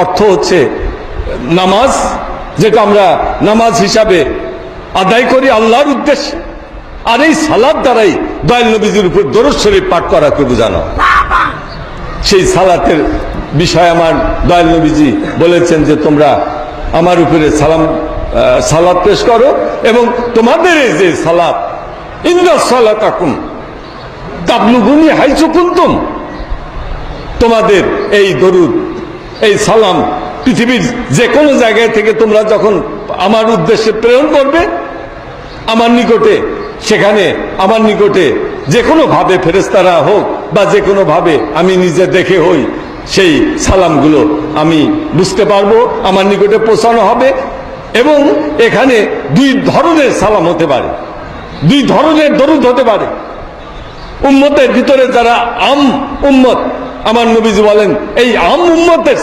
অর্থ হচ্ছে নামাজ, যেটা আমরা নামাজ হিসাবে আদায় করি আল্লাহর উদ্দেশ্যে। আর এই সালাদ দ্বারাই দয়াল নবীজির উপর দরজ শরীফ পাঠ করাকে বোঝানো? সেই সালাতের বিষয় আমার দয়াল নবীজি বলেছেন যে তোমরা আমার উপরে সালাম সালাত পেশ করো এবং তোমাদের এই যে সালাত ইন্দা সালাতাকুম, তাবলুগুনি হাইচু কুন্তুম, তোমাদের এই দরুদ এই সালাম পৃথিবীর যে কোনো জায়গায় থেকে তোমরা যখন আমার উদ্দেশ্যে প্রেরণ করবে, আমার নিকটে, সেখানে আমার নিকটে যে কোনো ভাবে ফেরেস্তারা হোক বা যে কোনো ভাবে আমি নিজে দেখে হই, সেই সালামগুলো আমি বুঝতে পারব, আমার নিকটে পৌঁছানো হবে এবং এখানে দুই ধরনের সালাম হতে পারে। দুই ধরনের দরুদ হতে পারে। উম্মতের ভিতরে যারা আম উম্মত আমার নবীজি বলেন এই আম উম্মতের